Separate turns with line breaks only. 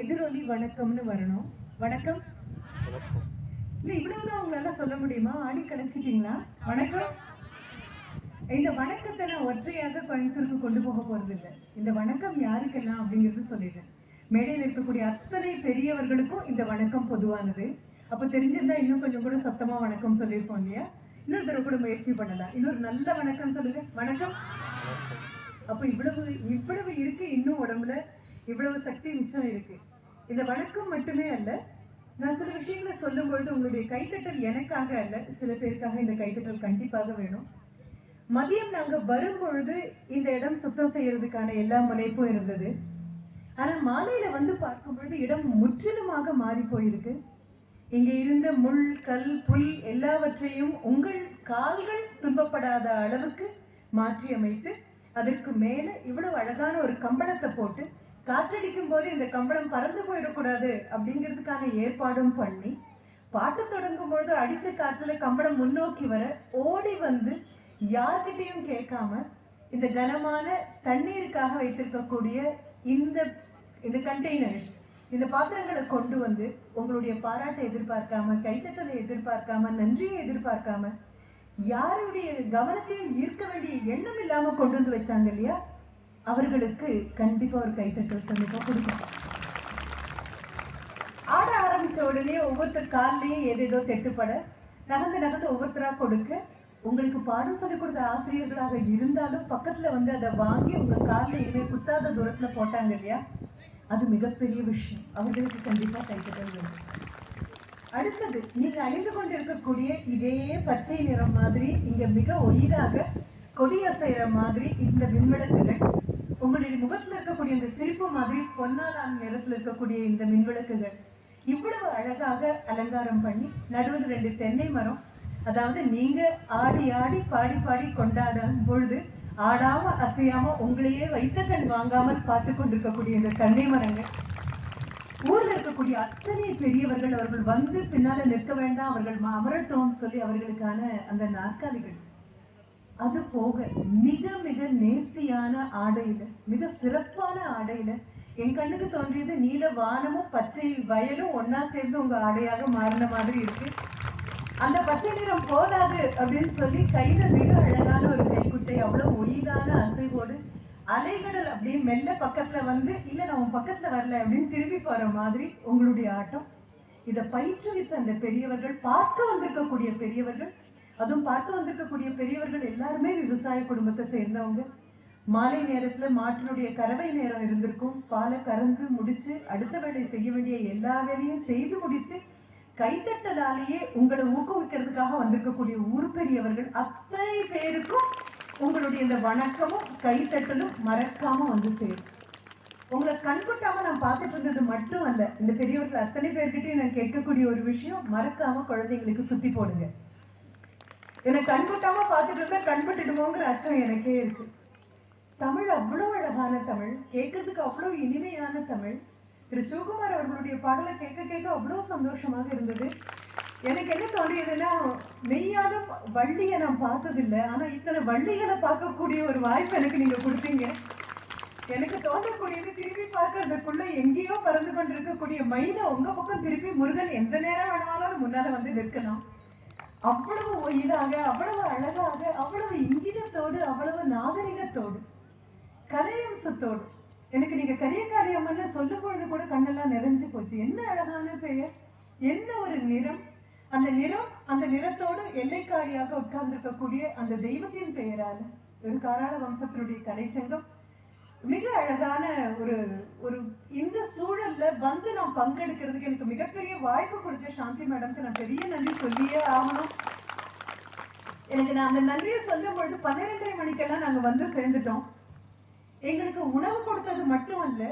எதிரொலி வணக்கம்னு வரணும். வணக்கம். இல்ல இவ்வளவுதான் உங்களால சொல்ல முடியுமா? ஆடி கிடைச்சிட்டீங்களா வணக்கம். இந்த வணக்கத்தை நான் ஒற்றையாக கோயம்புத்தூருக்கு கொண்டு போக போறது இல்லை இந்த வணக்கம் யாருக்கெல்லாம் அப்படிங்கிறது சொல்லிடுறேன். மேடையில் இருக்கக்கூடிய அத்தனை பெரியவர்களுக்கும் இந்த வணக்கம் பொதுவானது. அப்ப தெரிஞ்சிருந்தா இன்னும் கொஞ்சம் கூட சத்தமா வணக்கம் சொல்லியிருப்போம் இல்லையா? இன்னொரு தடவை கூட முயற்சி பண்ணலாம். இன்னொரு நல்ல வணக்கம் சொல்லுங்க. வணக்கம். அப்ப இவ்வளவு இவ்வளவு இருக்கு இன்னும் உடம்புல. இவ்வளவு சக்தி நிச்சயம் இருக்கு. இந்த வணக்கம் மட்டுமே அல்ல நான் சில விஷயங்களை சொல்லும் பொழுது உங்களுடைய கைத்தட்டல் எனக்காக அல்ல சில பேருக்காக இந்த கைத்தட்டல் கண்டிப்பாக வேணும். மதியம் நாங்க வரும் பொழுது இந்த இடம் சுத்தம் செய்யறதுக்கான எல்லா முனைப்பும் இருந்தது. ஆனா மாலையில வந்து பார்க்கும் பொழுது இடம் முற்றிலுமாக மாறி போயிருக்கு. இங்க இருந்த முள் கல் புல் எல்லாவற்றையும் உங்கள் கால்கள் துன்பப்படாத அளவுக்கு மாற்றி அமைத்து அதற்கு மேல இவ்வளவு அழகான ஒரு கம்பளத்தை போட்டு காற்றடிக்கும் போது இந்த கம்பளம் பறந்து போயிடக்கூடாது அப்படிங்கிறதுக்கான ஏற்பாடும் பண்ணி பாட்டு தொடங்கும் பொழுது அடிச்ச காற்றுல கம்பளம் முன்னோக்கி வர ஓடி வந்து யார்கிட்டையும் கேட்காம இந்த கனமான தண்ணீருக்காக வைத்திருக்கக்கூடிய இந்த இந்த கண்டெய்னர்ஸ் இந்த பாத்திரங்களை கொண்டு வந்து உங்களுடைய பாராட்டை எதிர்பார்க்காம கைத்தட்டலை எதிர்பார்க்காம நன்றியை எதிர்பார்க்காம யாருடைய கவனத்தையும் ஈர்க்க வேண்டிய எண்ணம் இல்லாம கொண்டு வந்து வச்சாங்க இல்லையா? அவர்களுக்கு கண்டிப்பா ஒரு கைத்தட்டல் கண்டிப்பா கொடுக்கும். ஆட ஆரம்பிச்ச உடனே ஒவ்வொருத்தர் கால்லயும் ஏதேதோ தெட்டுப்பட நகர்ந்து நகர்ந்து ஒவ்வொருத்தரா கொடுக்க உங்களுக்கு பாடம் சொல்லிக் கொடுத்த ஆசிரியர்களாக இருந்தாலும் பக்கத்துல வந்து அதை வாங்கி உங்க கால்ல இனிமே குத்தாத தூரத்துல போட்டாங்க இல்லையா? அது மிகப்பெரிய விஷயம். அவர்களுக்கு கண்டிப்பா கைத்தட்டல் வேணும். அடுத்தது நீங்க அணிந்து கொண்டிருக்கக்கூடிய இதே பச்சை நிறம் மாதிரி இங்க மிக ஒயிலாக கொடியசைற மாதிரி இந்த விண்வெளத்தில் உங்களுடைய முகத்துல இருக்கக்கூடிய இந்த சிரிப்பு மாதிரி பொன்னாலான் நிறத்துல இருக்கக்கூடிய இந்த மின்விளக்குகள் இவ்வளவு அழகாக அலங்காரம் பண்ணி நடுவில் ரெண்டு தென்னை மரம். அதாவது நீங்க ஆடி ஆடி பாடி பாடி கொண்டாடும் பொழுது ஆடாம அசையாம உங்களையே வைத்த கண் வாங்காமல் பார்த்து கொண்டிருக்கக்கூடிய இந்த தென்னை மரங்கள். ஊர்ல இருக்கக்கூடிய அத்தனை பெரியவர்கள் அவர்கள் வந்து பின்னால நிற்க வேண்டாம் அவர்கள் அமரட்டும் சொல்லி அவர்களுக்கான அந்த நாற்காலிகள். அது போக மிக மிக நேர்த்தியான ஆடையில மிக சிறப்பான ஆடையில என் கண்ணுக்கு தோன்றியது நீல வானமும் பச்சை வயலும் ஒன்னா சேர்ந்து உங்க ஆடையாக மாறின மாதிரி இருக்கு. அந்த பச்சை நிறம் போதாது அப்படின்னு சொல்லி கையில மிக அழகான ஒரு கைக்குட்டை அவ்வளவு ஒயிலான அசைவோடு அலைகடல் அப்படியே மெல்ல பக்கத்துல வந்து இல்ல நம்ம பக்கத்துல வரல அப்படின்னு திரும்பி போற மாதிரி உங்களுடைய ஆட்டம். இதை பயிற்றுவித்த அந்த பெரியவர்கள் பார்க்க வந்திருக்கக்கூடிய பெரியவர்கள் அதுவும் பார்த்து வந்திருக்கக்கூடிய பெரியவர்கள் எல்லாருமே விவசாய குடும்பத்தை சேர்ந்தவங்க. மாலை நேரத்துல மாட்டினுடைய கறவை நேரம் இருந்திருக்கும். பாலை கறந்து முடிச்சு அடுத்த வேலை செய்ய வேண்டிய எல்லா வேலையும் செய்து முடித்து கைத்தட்டலாலேயே உங்களை ஊக்குவிக்கிறதுக்காக வந்திருக்கக்கூடிய ஊர் பெரியவர்கள் அத்தனை பேருக்கும் உங்களுடைய இந்த வணக்கமும் கைத்தட்டலும் மறக்காம வந்து சேரும். உங்களை கண்கொட்டாம நான் பார்த்துட்டு இருந்தது மட்டும் அல்ல. இந்த பெரியவர்கள் அத்தனை பேர்கிட்டயும் நான் கேட்கக்கூடிய ஒரு விஷயம் மறக்காம குழந்தைங்களுக்கு சுத்தி போடுங்க. எனக்கு கண்பட்டாம பார்த்துட்டு இருந்தா கண்பட்டுடுமோங்கிற அச்சம் எனக்கே இருக்கு. தமிழ் அவ்வளோ அழகான தமிழ் கேட்கறதுக்கு அவ்வளோ இனிமையான தமிழ். திரு சிவகுமார் அவர்களுடைய பாடலை கேட்க கேட்க அவ்வளோ சந்தோஷமாக இருந்தது. எனக்கு என்ன தோன்றியதுன்னா மெய்யான வள்ளியை நான் பார்த்ததில்லை. ஆனால் இத்தனை வள்ளிகளை பார்க்கக்கூடிய ஒரு வாய்ப்பு எனக்கு நீங்கள் கொடுத்தீங்க. எனக்கு தோன்றக்கூடியது திருப்பி பார்க்கறதுக்குள்ள எங்கேயோ பறந்து கொண்டிருக்கக்கூடிய மயிலை உங்க பக்கம் திருப்பி முருகன் எந்த நேரம் வேணாலும் முன்னால வந்து நிற்கலாம். அவ்வளவு ஒயிலாக அவ்வளவு அழகாக அவ்வளவு இங்கிதத்தோடு அவ்வளவு நாகரிகத்தோடு கலையம்சத்தோடு எனக்கு நீங்க கரியக்காரி அம்மன் சொல்லும் பொழுது கூட கண்ணெல்லாம் நிறைஞ்சு போச்சு. என்ன அழகான பெயர்? என்ன ஒரு நிறம்? அந்த நிறம் அந்த நிறத்தோடு எல்லைக்காரியாக உட்கார்ந்திருக்கக்கூடிய அந்த தெய்வத்தின் பெயரால ஒரு காராள வம்சத்தினுடைய கலைச்சங்கம். மிக அழகான ஒரு ஒரு வந்து நான் பங்கெடுக்கிறதுக்கு எனக்கு மிகப்பெரிய வாய்ப்பு கொடுத்த சாந்தி மேடம்க்கு நான் பெரிய நன்றி சொல்லியே ஆகணும். எனக்கு நான் அந்த நன்றியை சொல்லும் பொழுது பன்னிரெண்டரை மணிக்கெல்லாம் நாங்கள் வந்து சேர்ந்துட்டோம். எங்களுக்கு உணவு கொடுத்தது மட்டும் இல்லை